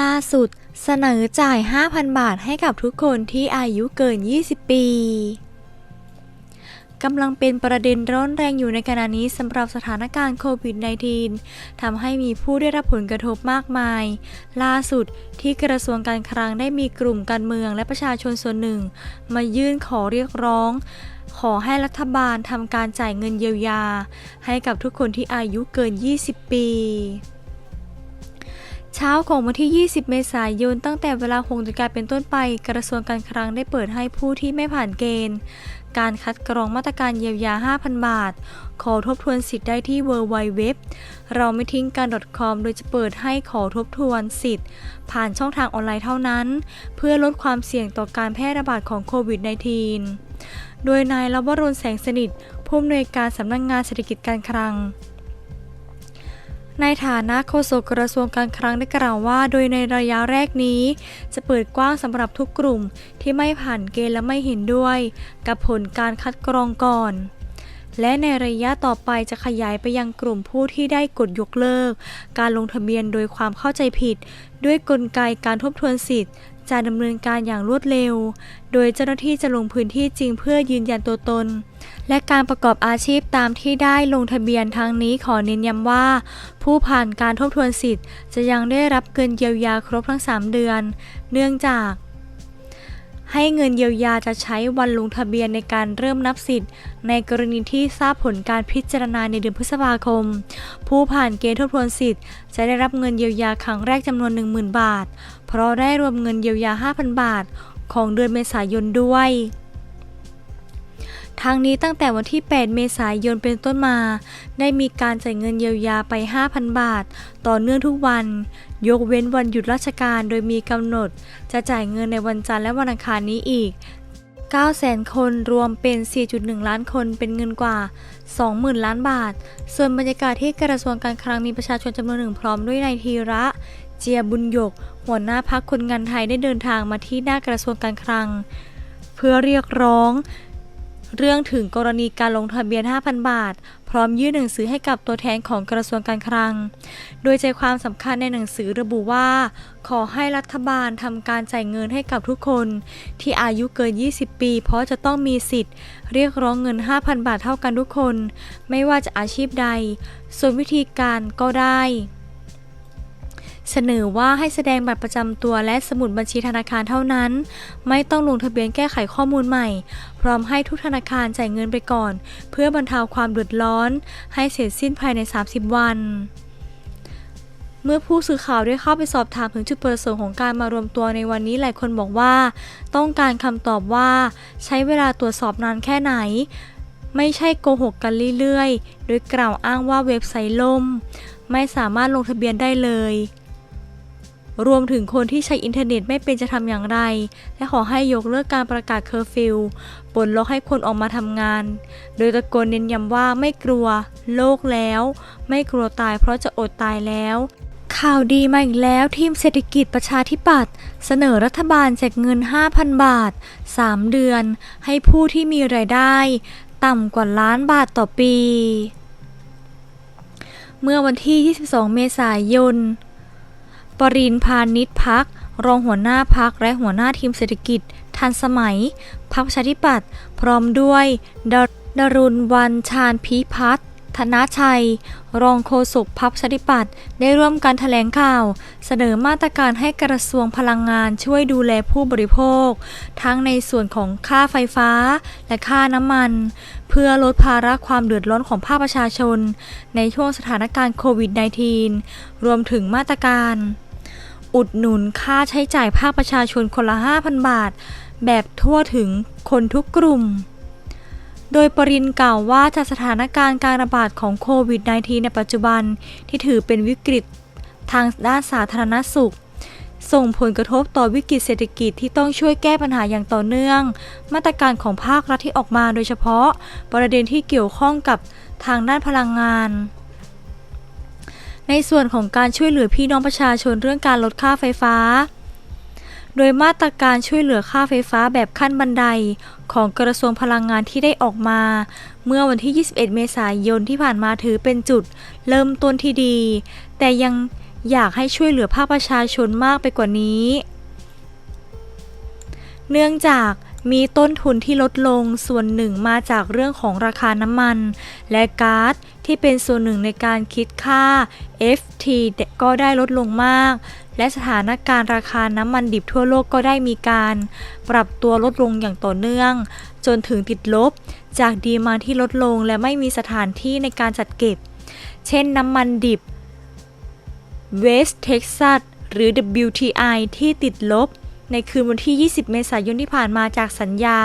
ล่าสุดเสนอจ่าย 5,000 บาทให้กับทุกคนที่อายุเกิน 20 ปีกำลังเป็นประเด็นร้อนแรงอยู่ในขณะนี้สำหรับสถานการณ์โควิด -19 ทำให้มีผู้ได้รับผลกระทบมากมาย ล่าสุดที่กระทรวงการคลังได้มีกลุ่มการเมืองและประชาชนส่วนหนึ่ง มายื่นขอเรียกร้อง ขอให้รัฐบาลทำการจ่ายเงินเยียวยา ให้กับทุกคนที่อายุเกิน 20 ปี เช้าของวันที่ 20 เมษายน ตั้งแต่เวลา6นาฬิกาเป็นต้นไป กระทรวงการคลังได้เปิดให้ผู้ที่ไม่ผ่านเกณฑ์ การคัดกรองมาตรการเยียวยา 5,000 บาท ขอทบทวนสิทธิ์ได้ที่ www เราไม่ทิ้งกัน .com โดยจะเปิดให้ขอทบทวนสิทธิ์ ผ่านช่องทางออนไลน์เท่านั้น เพื่อลดความเสี่ยงต่อการแพร่ระบาดของโควิด -19 โดยนายลวรนแสงสนิทผู้อำนวยการสำนักงงานเศรษฐกิจการคลัง ในฐานะโฆษกกระทรวงการคลังได้กล่าวว่า โดยในระยะแรกนี้ จะเปิดกว้างสำหรับทุกกลุ่มที่ไม่ผ่านเกณฑ์และไม่เห็นด้วย กับผลการคัดกรองก่อน และในระยะต่อไปจะขยายไปยังกลุ่มผู้ที่ได้กดยกเลิก การลงทะเบียนโดยความเข้าใจผิด ด้วยกลไกการทบทวนสิทธิ์ จะดำเนินการอย่างรวดเร็ว โดยเจ้าหน้าที่จะลงพื้นที่จริงเพื่อยืนยันตัวตน และการประกอบอาชีพตามที่ได้ลงทะเบียนทางนี้ขอเน้นย้ำว่า ผู้ผ่านการทบทวนสิทธิ์ จะยังได้รับเงินเยียวยาครบทั้ง 3 เดือน เนื่องจาก ให้เงินเยียวยาจะใช้วันลงทะเบียนในการเริ่มนับสิทธิ์ ในกรณีที่ทราบผลการพิจารณาในเดือนพฤษภาคม ผู้ผ่านเกณฑ์ทบทวนสิทธิ์ จะได้รับเงินเยียวยาครั้งแรกจำนวน 10,000 บาท เพราะได้รวมเงินเยียวยา 5,000 บาท ของเดือนเมษายนด้วยทั้งนี้ตั้งแต่วันที่ 8 เมษายนเป็นต้นมา ได้มีการจ่ายเงินเยียวยาไป 5,000 บาท ต่อเนื่องทุกวัน ยกเว้นวันหยุดราชการโดยมีกำหนด จะจ่ายเงินในวันจันทร์และวันอังคารนี้อีก 900,000 คนรวมเป็น 4.1 ล้านคนเป็นเงินกว่า 20,000 ล้านบาท ส่วนบรรยากาศที่กระทรวงการคลังมีประชาชนจำนวนหนึ่งพร้อมด้วยนายธีระเจียบุญยก หัวหน้าพักคนงานไทยได้เดินทางมาที่หน้ากระทรวงการคลัง เพื่อเรียกร้อง เรื่องถึงกรณีการลงทะเบียน 5,000 บาท พร้อมยื่นหนังสือให้กับตัวแทนของกระทรวงการคลัง โดยใจความสำคัญในหนังสือระบุว่า ขอให้รัฐบาลทำการจ่ายเงินให้กับทุกคน ที่อายุเกิน 20 ปี เพราะจะต้องมีสิทธิ์ เรียกร้องเงิน 5,000 บาทเท่ากันทุกคน ไม่ว่าจะอาชีพใด ส่วนวิธีการก็ได้ เสนอว่าให้แสดงบัตรประจำตัวและสมุดบัญชีธนาคารเท่านั้น ไม่ต้องลงทะเบียนแก้ไขข้อมูลใหม่ พร้อมให้ทุกธนาคารจ่ายเงินไปก่อน เพื่อบรรเทาความเดือดร้อน ให้เสร็จสิ้นภายใน 30 วันเมื่อผู้สื่อข่าวได้เข้าไปสอบถามถึงจุดประสงค์ของการมารวมตัวในวันนี้หลายคนบอกว่า ต้องการคำตอบว่า ใช้เวลาตรวจสอบนานแค่ไหน ไม่ใช่โกหกกันเรื่อยๆ โดยกล่าวอ้างว่าเว็บไซต์ล่ม ไม่สามารถลงทะเบียนได้เลย รวมถึงคนที่ใช้อินเทอร์เน็ตไม่เป็นจะทำอย่างไร และขอให้ยกเลิกการประกาศเคอร์ฟิวปลดล็อกให้คนออกมาทำงาน โดยตะโกนเน้นย้ำว่าไม่กลัว โลกแล้ว ไม่กลัวตายเพราะจะอดตายแล้ว ข่าวดีมาอีกแล้วทีมเศรษฐกิจประชาธิปัตย์เสนอรัฐบาลแจกเงิน 5,000 บาท 3 เดือน ให้ผู้ที่มีรายได้ ต่ำกว่าล้านบาทต่อปี เมื่อวันที่ 22 เมษายน ปรินพานิชพัก รองหัวหน้าพักและหัวหน้าทีมเศรษฐกิจ ทันสมัย พักประชาธิปัตย์พร้อมด้วยดดรุณวันชาญพิพัฒน์ธนชัย รองโฆษกพักประชาธิปัตย์ได้ร่วมกันแถลงข่าว เสนอมาตรการให้กระทรวงพลังงานช่วยดูแลผู้บริโภค ทั้งในส่วนของค่าไฟฟ้าและค่าน้ำมัน เพื่อลดภาระความเดือดร้อนของภาคประชาชน ในช่วงสถานการณ์โควิด -19 รวมถึงมาตรการ อุดหนุนค่าใช้จ่ายภาคประชาชนคนละ 5,000 บาท แบบทั่วถึงคนทุกกลุ่ม โดยปรินกล่าวว่าจากสถานการณ์การระบาดของโควิด -19 ในปัจจุบันที่ถือเป็นวิกฤตทางด้านสาธารณสุข ส่งผลกระทบต่อวิกฤตเศรษฐกิจที่ต้องช่วยแก้ปัญหาอย่างต่อเนื่อง มาตรการของภาครัฐที่ออกมาโดยเฉพาะ ประเด็นที่เกี่ยวข้องกับทางด้านพลังงาน ในส่วนของการช่วยเหลือพี่น้องประชาชนเรื่องการลดค่าไฟฟ้า โดยมาตรการช่วยเหลือค่าไฟฟ้าแบบขั้นบันได ของกระทรวงพลังงานที่ได้ออกมา เมื่อวันที่ 21 เมษายนที่ผ่านมาถือเป็นจุด เริ่มต้นที่ดี แต่ยังอยากให้ช่วยเหลือภาคประชาชนมากไปกว่านี้ เนื่องจาก มีต้นทุนที่ลดลงส่วนหนึ่งมาจากเรื่องของราคาน้ำมัน และก๊าซที่เป็นส่วนหนึ่งในการคิดค่า FT ก็ได้ลดลงมาก และสถานการณ์ราคาน้ำมันดิบทั่วโลกก็ได้มีการ ปรับตัวลดลงอย่างต่อเนื่อง จนถึงติดลบ จากดีมาที่ลดลงและไม่มีสถานที่ในการจัดเก็บ เช่นน้ำมันดิบ West Texas หรือ WTI ที่ติดลบ ในคืนวันที่ 20 เมษายนที่ผ่านมาจากสัญญา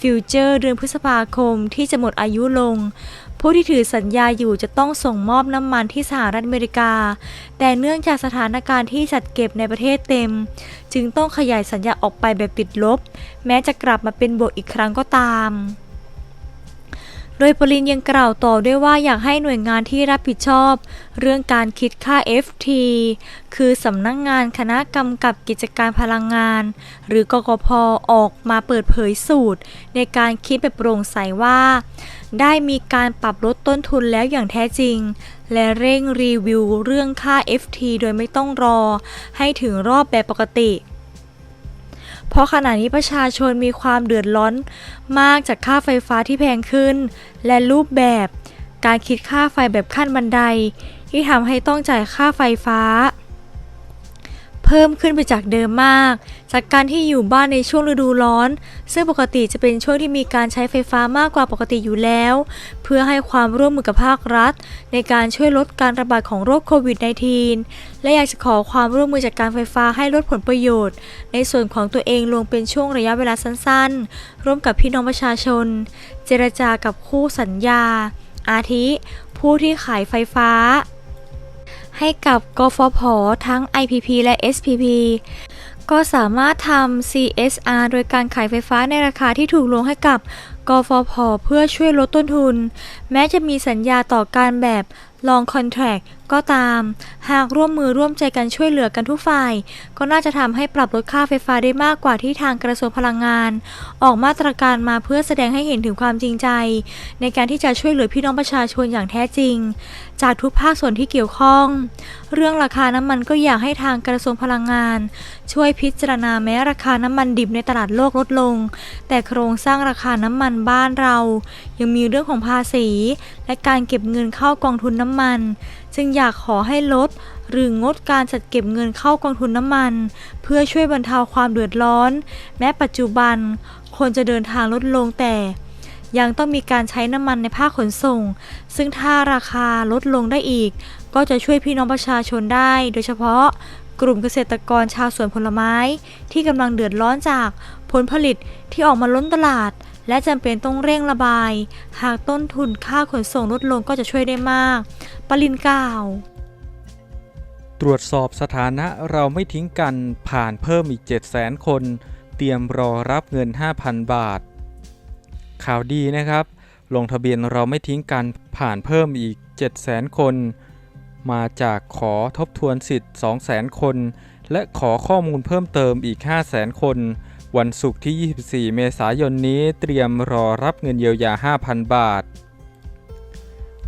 ฟิวเจอร์เดือนพฤษภาคมที่จะหมดอายุลง ผู้ที่ถือสัญญาอยู่จะต้องส่งมอบน้ำมันที่สหรัฐอเมริกา แต่เนื่องจากสถานการณ์ที่จัดเก็บในประเทศเต็ม จึงต้องขยายสัญญาออกไปแบบติดลบ แม้จะกลับมาเป็นบวกอีกครั้งก็ตาม โดยปรินยังกล่าวต่อด้วยว่าอยากให้หน่วยงานที่รับผิดชอบ เรื่องการคิดค่า FT คือสำนักงงานคณะกำกับกิจการพลังงาน หรือกกพออกมาเปิดเผยสูตร ในการคิดแบบโปร่งใสว่า ได้มีการปรับลดต้นทุนแล้วอย่างแท้จริง และเร่งรีวิวเรื่องค่า FT โดยไม่ต้องรอ ให้ถึงรอบแบบปกติ เพราะขณะนี้ประชาชนมีความเดือดร้อนมากจากค่าไฟฟ้าที่แพงขึ้น และรูปแบบ การคิดค่าไฟแบบขั้นบันได ที่ทำให้ต้องจ่ายค่าไฟฟ้า พิ่มขึ้นไปจากเดิมมาก จากการที่อยู่บ้านในช่วงฤดูร้อน ซึ่งปกติจะเป็นช่วงที่มีการใช้ไฟฟ้ามากกว่าปกติอยู่แล้ว เพื่อให้ความร่วมมือกับภาครัฐ ในการช่วยลดการระบาดของโรคโควิด -19 และอยากจะขอความร่วมมือจากการไฟฟ้าให้ลดผลประโยชน์ ในส่วนของตัวเองลงเป็นช่วงระยะเวลาสั้นๆ ร่วมกับพี่น้องประชาชน เจรจากับคู่สัญญา อาทิ ผู้ที่ขายไฟฟ้า ให้กับกฟผทั้ง IPP และ SPP ก็สามารถทำ CSR โดยการขายไฟฟ้าในราคาที่ถูกลงให้กับกฟผเพื่อช่วยลดต้นทุน แม้จะมีสัญญาต่อการแบบ long contract ก็ตาม หากร่วมมือร่วมใจกันช่วยเหลือกันทุกฝ่าย ก็น่าจะทำให้ปรับลดค่าไฟฟ้าได้มากกว่าที่ทางกระทรวงพลังงาน ออกมาตรการมาเพื่อแสดงให้เห็นถึงความจริงใจ ในการที่จะช่วยเหลือพี่น้องประชาชนอย่างแท้จริง จากทุกภาคส่วนที่เกี่ยวข้อง เรื่องราคาน้ำมันก็อยากให้ทางกระทรวงพลังงาน ช่วยพิจารณาแม้ราคาน้ำมันดิบในตลาดโลกลดลง แต่โครงสร้างราคาน้ำมันบ้านเรา ยังมีเรื่องของภาษี และการเก็บเงินเข้ากองทุนน้ำมัน จึงอยากขอให้ลด หรืองดการจัดเก็บเงินเข้ากองทุนน้ำมัน เพื่อช่วยบรรเทาความเดือดร้อน แม้ปัจจุบัน คนจะเดินทางลดลงแต่ ยังต้องมีการใช้น้ำมันในภาคขนส่ง ซึ่งถ้าราคาลดลงได้อีก ก็จะช่วยพี่น้องประชาชนได้ โดยเฉพาะกลุ่มเกษตรกรชาวสวนผลไม้ ที่กำลังเดือดร้อนจากผลผลิตที่ออกมาล้นตลาด และจำเป็นต้องเร่งระบาย หากต้นทุนค่าขนส่งลดลงก็จะช่วยได้มาก ปรินกล่าว ตรวจสอบสถานะเราไม่ทิ้งกันผ่านเพิ่มอีก 700,000 คน เตรียมรอรับเงิน 5,000 บาท ข่าวดีนะครับ ลงทะเบียนเราไม่ทิ้งกันผ่านเพิ่มอีก 700,000 คน มาจากขอทบทวนสิทธิ์ 200,000 คน และขอข้อมูลเพิ่มเติมอีก 500,000 คน วันศุกร์ที่ 24 เมษายนนี้เตรียมรอรับเงินเยียวยา 5,000 บาท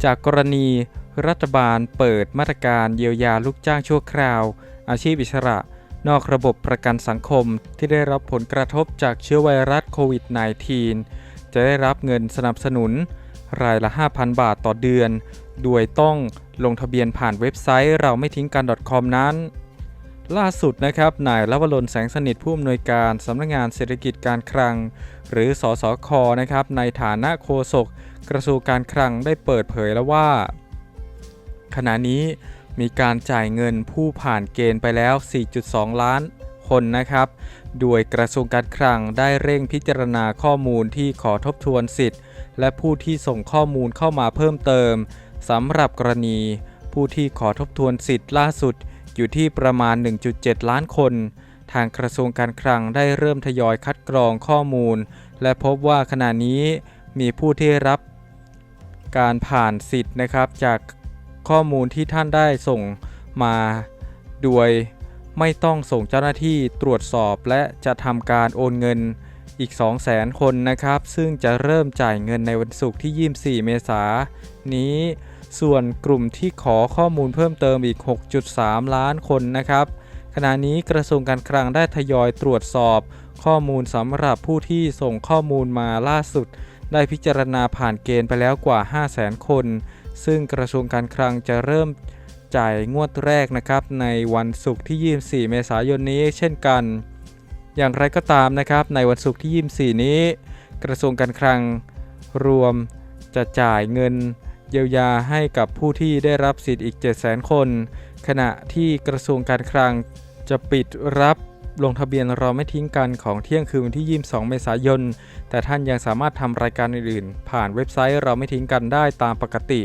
จากกรณีรัฐบาลเปิดมาตรการเยียวยาลูกจ้างชั่วคราว อาชีพอิสระ นอกระบบประกันสังคมที่ได้รับผลกระทบจากเชื้อไวรัสโควิด -19 จะได้รับเงินสนับสนุน รายละ 5,000 บาทต่อเดือน โดยต้องลงทะเบียนผ่านเว็บไซต์เราไม่ทิ้งกัน .com นั้น ล่าสุดนะครับนายลวรนแสงสนิทผู้อำนวยการสำนักงานเศรษฐกิจการคลัง หรือสอสอคนะครับในฐานะโฆษกกระทรวงการคลังได้เปิดเผยแล้วว่า ขณะนี้มีการจ่ายเงินผู้ผ่านเกณฑ์ไปแล้ว 4.2 ล้านคนนะครับ โดยกระทรวงการคลังได้เร่งพิจารณาข้อมูลที่ขอทบทวนสิทธิ์ และผู้ที่ส่งข้อมูลเข้ามาเพิ่มเติมสำหรับกรณี ผู้ที่ขอทบทวนสิทธิ์ล่าสุด อยู่ที่ประมาณ 1.7 ล้านคน ทางกระทรวงการคลังได้เริ่มทยอยคัดกรองข้อมูล และพบว่าขณะนี้มีผู้ที่รับการผ่านสิทธิ์นะครับ จากข้อมูลที่ท่านได้ส่งมาโดยไม่ต้องส่งเจ้าหน้าที่ตรวจสอบและจะทำการโอนเงินอีก 200,000 คนนะครับ ซึ่งจะเริ่มจ่ายเงินในวันศุกร์ที่ 24 เมษายนนี้ ส่วนกลุ่มที่ขอข้อมูลเพิ่มเติมอีก 6.3 ล้านคนนะครับ ขณะนี้กระทรวงการคลังได้ทยอยตรวจสอบ ข้อมูลสำหรับผู้ที่ส่งข้อมูลมาล่าสุด ได้พิจารณาผ่านเกณฑ์ไปแล้วกว่า 500,000 คน ซึ่งกระทรวงการคลังจะเริ่มจ่ายงวดแรกนะครับในวันศุกร์ที่ 24 เมษายนนี้เช่นกัน อย่างไรก็ตามนะครับในวันศุกร์ที่ 24 นี้ กระทรวงการคลังรวมจะจ่ายเงิน เยียวยาให้กับผู้ที่ได้รับสิทธิ์อีก 700,000 คน ขณะที่กระทรวงการคลังจะปิดรับลงทะเบียนเราไม่ทิ้งกันของเที่ยงคืนวันที่ 22 เมษายน แต่ท่านยังสามารถทำรายการอื่นๆ ผ่านเว็บไซต์เราไม่ทิ้งกันได้ตามปกติ